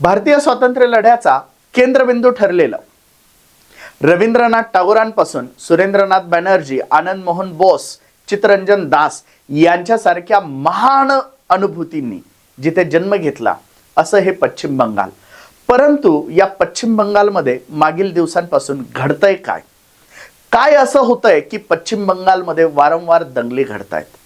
भारतीय स्वातंत्र्य लढ्याचा केंद्रबिंदू ठरलेलं. रवींद्रनाथ टागोरांपासून सुरेंद्रनाथ बॅनर्जी आनंद मोहन बोस चित्रंजन दास यांच्यासारख्या महान अनुभूतींनी जिथे जन्म घेतला असं हे पश्चिम बंगाल. परंतु या पश्चिम बंगालमध्ये मागील दिवसांपासून घडतंय काय? काय असं होतंय की पश्चिम बंगालमध्ये वारंवार दंगली घडत आहेत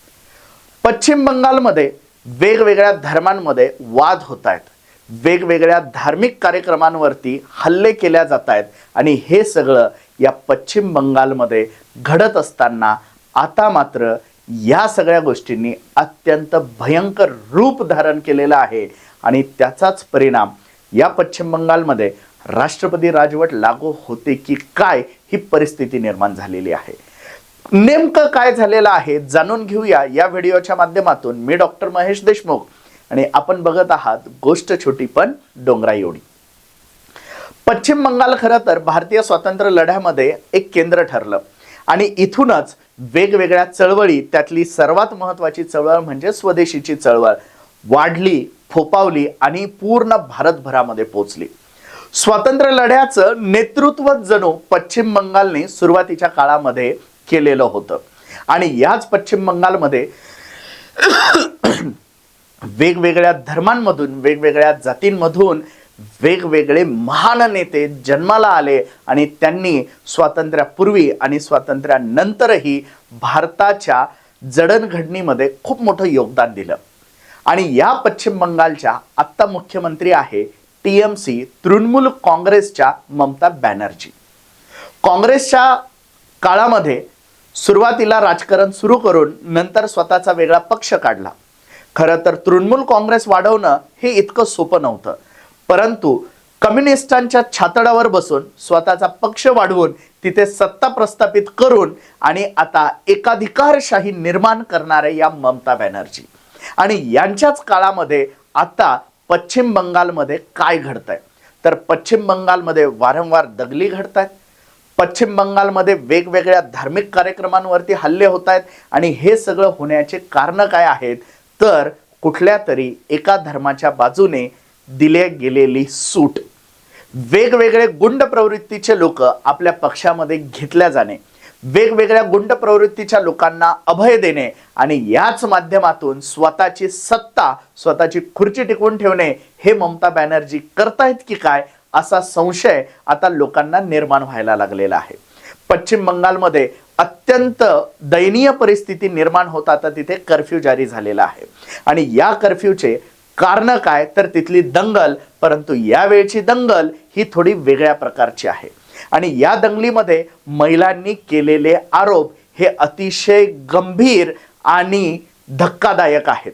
पश्चिम बंगालमध्ये वेगवेगळ्या धर्मांमध्ये वाद होत आहेत वेगवेगळ्या धार्मिक कार्यक्रमांवरती हल्ले केल्या जात आहेत. आणि हे सगळं या पश्चिम बंगालमध्ये घडत असताना आता मात्र या सगळ्या गोष्टींनी अत्यंत भयंकर रूप धारण केलेलं आहे. आणि त्याचाच परिणाम या पश्चिम बंगालमध्ये राष्ट्रपती राजवट लागू होते की काय ही परिस्थिती निर्माण झालेली आहे. नेमकं काय झालेलं आहे जाणून घेऊया या व्हिडिओच्या माध्यमातून मी डॉक्टर महेश देशमुख. आणि आपण बघत आहात गोष्ट छोटी पण डोंगरा एवढी. पश्चिम बंगाल खरं तर भारतीय स्वातंत्र्य लढ्यामध्ये एक केंद्र ठरलं. आणि इथूनच वेगवेगळ्या चळवळी त्यातली सर्वात महत्वाची चळवळ म्हणजे स्वदेशीची चळवळ वाढली फोपावली आणि पूर्ण भारतभरामध्ये पोचली स्वातंत्र्य लढ्याचं नेतृत्व जणू पश्चिम बंगालने सुरुवातीच्या काळामध्ये केलेलं होतं. आणि याच पश्चिम बंगालमध्ये वेगवेगळ्या धर्मांमधून वेगवेगळ्या जातींमधून वेगवेगळे महान नेते जन्माला आले आणि त्यांनी स्वातंत्र्यापूर्वी आणि स्वातंत्र्यानंतरही भारताच्या जडणघडणीमध्ये खूप मोठं योगदान दिलं. आणि या पश्चिम बंगालच्या आत्ता मुख्यमंत्री आहे टी एम सी तृणमूल काँग्रेसच्या ममता बॅनर्जी. काँग्रेसच्या काळामध्ये सुरुवातीला राजकारण सुरू करून नंतर स्वतःचा वेगळा पक्ष काढला. खरं तर तृणमूल काँग्रेस वाढवणं हे इतकं सोपं नव्हतं. परंतु कम्युनिस्टांच्या छातडावर बसून स्वतःचा पक्ष वाढवून तिथे सत्ता प्रस्थापित करून आणि आता एकाधिकारशाही निर्माण करणाऱ्या या ममता बॅनर्जी. आणि यांच्याच काळामध्ये आता पश्चिम बंगालमध्ये काय घडतंय? तर पश्चिम बंगालमध्ये वारंवार दगली घडत आहेत पश्चिम बंगालमध्ये वेगवेगळ्या धार्मिक कार्यक्रमांवरती हल्ले होत आहेत आणि हे सगळं होण्याचे कारण काय आहेत? तर कुठल्या तरी एका धर्माच्या बाजूने दिले गेलेली सूट. वेगवेगळे गुंड प्रवृत्तीचे लोक आपल्या पक्षामध्ये घेतल्या जाणे वेगवेगळ्या गुंड प्रवृत्तीच्या लोकांना अभय देणे आणि याच माध्यमातून स्वतःची सत्ता स्वतःची खुर्ची टिकवून ठेवणे हे ममता बॅनर्जी करतायत की काय असा संशय आता लोकांना निर्माण व्हायला लागलेला आहे. पश्चिम बंगालमध्ये अत्यंत दयनीय परिस्थिती निर्माण होत तर तिथे कर्फ्यू जारी झालेला आहे. आणि या कर्फ्यूचे कारण काय? तर तिथली दंगल परंतु यावेळची दंगल ही थोडी वेगळ्या प्रकारची आहे. आणि या दंगलीमध्ये महिलांनी केलेले आरोप हे अतिशय गंभीर आणि धक्कादायक आहेत.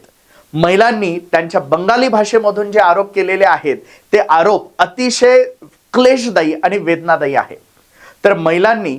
महिलांनी त्यांच्या बंगाली भाषेमधून जे आरोप केलेले आहेत ते आरोप अतिशय क्लेशदायी आणि वेदनादायी आहे तर महिलांनी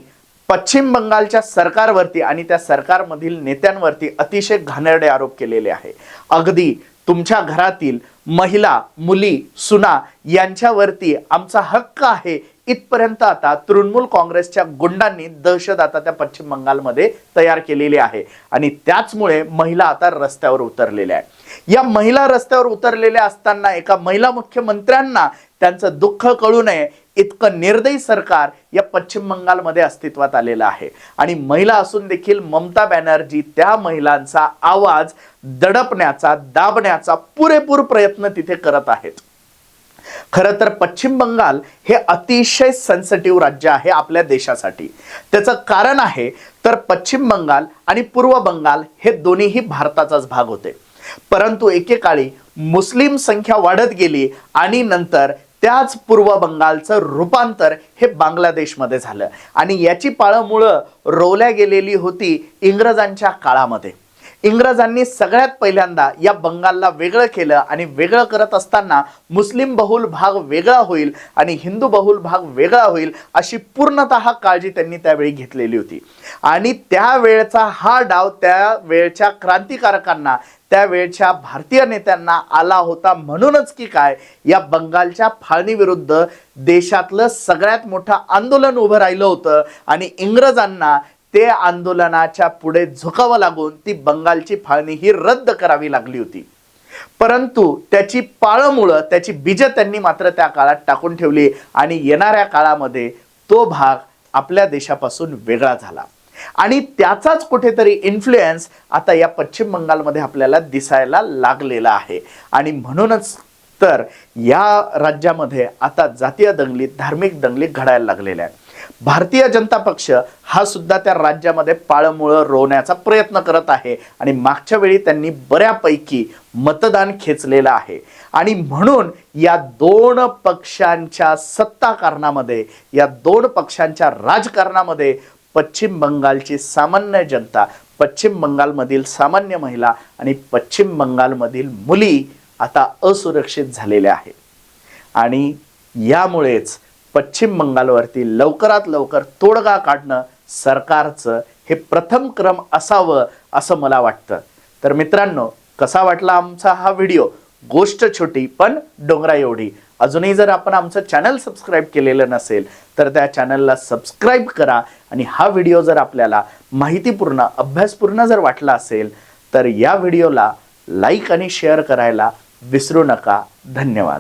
पश्चिम बंगालच्या सरकारवरती आणि त्या सरकारमधील नेत्यांवरती अतिशय घाणेरडे आरोप केलेले आहे. अगदी तुमच्या घरातील महिला मुली सुना यांच्यावरती आमचा हक्क आहे. इथपर्यंत आता तृणमूल काँग्रेसच्या गुंडांनी दहशत आता त्या पश्चिम बंगालमध्ये तयार केलेली आहे. आणि त्याचमुळे महिला आता रस्त्यावर उतरलेल्या आहे या महिला रस्त्यावर उतरलेल्या असताना एका महिला मुख्यमंत्र्यांना त्यांचं दुःख कळू नये इतकं निर्दयी सरकार या पश्चिम बंगालमध्ये अस्तित्वात आलेलं आहे. आणि महिला असून देखील ममता बॅनर्जी त्या महिलांचा आवाज दडपण्याचा दाबण्याचा पुरेपूर प्रयत्न तिथे करत आहेत. खरं तर पश्चिम बंगाल हे अतिशय सेन्सिटिव्ह राज्य आहे आपल्या देशासाठी. त्याचं कारण आहे तर पश्चिम बंगाल आणि पूर्व बंगाल हे दोन्हीही भारताचाच भाग होते. परंतु एकेकाळी मुस्लिम संख्या वाढत गेली आणि नंतर त्याच पूर्व बंगालचं रूपांतर हे बांगलादेशमध्ये झालं. आणि याची पाळंमुळं रोवल्या गेलेली होती इंग्रजांच्या काळामध्ये. इंग्रजांनी सगळ्यात पहिल्यांदा या बंगालला वेगळं केलं आणि वेगळं करत असताना मुस्लिम बहुल भाग वेगळा होईल आणि हिंदू बहुल भाग वेगळा होईल अशी पूर्णतः काळजी त्यांनी त्यावेळी घेतलेली होती. आणि त्यावेळचा हा डाव त्या वेळच्या क्रांतिकारकांना त्यावेळच्या भारतीय नेत्यांना आला होता म्हणूनच की काय या बंगालच्या फाळणीविरुद्ध देशातलं सगळ्यात मोठं आंदोलन उभं राहिलं होतं आणि इंग्रजांना ते आंदोलनाच्या पुढे झुकावं लागून ती बंगालची फाळणी ही रद्द करावी लागली होती. परंतु त्याची पाळमुळं त्याची बीज त्यांनी मात्र त्या काळात टाकून ठेवली आणि येणाऱ्या काळामध्ये तो भाग आपल्या देशापासून वेगळा झाला. आणि त्याचाच कुठेतरी इन्फ्लुएन्स आता या पश्चिम बंगालमध्ये आपल्याला दिसायला लागलेला आहे. आणि म्हणूनच तर या राज्यामध्ये आता जातीय दंगली धार्मिक दंगली घडायला लागलेल्या आहेत. भारतीय जनता पक्ष हा सुद्धा त्या राज्यामध्ये पाळमुळं रोवण्याचा प्रयत्न करत आहे. आणि मागच्या वेळी त्यांनी बऱ्यापैकी मतदान खेचलेलं आहे. आणि म्हणून या दोन पक्षांच्या सत्ताकारणामध्ये या दोन पक्षांच्या राजकारणामध्ये पश्चिम बंगालची सामान्य जनता पश्चिम बंगालमधील सामान्य महिला आणि पश्चिम बंगालमधील मुली आता असुरक्षित झालेल्या आहेत. आणि यामुळेच पश्चिम बंगालवरती लवकरात लवकर तोडगा काढणं सरकारचं हे प्रथम क्रम असावं असं मला वाटतं. तर मित्रांनो कसा वाटला आमचा हा व्हिडिओ? गोष्ट छोटी पण डोंगरा एवढी. अजूनही जर आपण आमचं चॅनल सबस्क्राईब केलेलं नसेल तर त्या चॅनलला सबस्क्राईब करा आणि हा व्हिडिओ जर आपल्याला माहितीपूर्ण अभ्यासपूर्ण जर वाटला असेल तर या व्हिडिओला लाईक आणि शेअर करायला विसरू नका. धन्यवाद.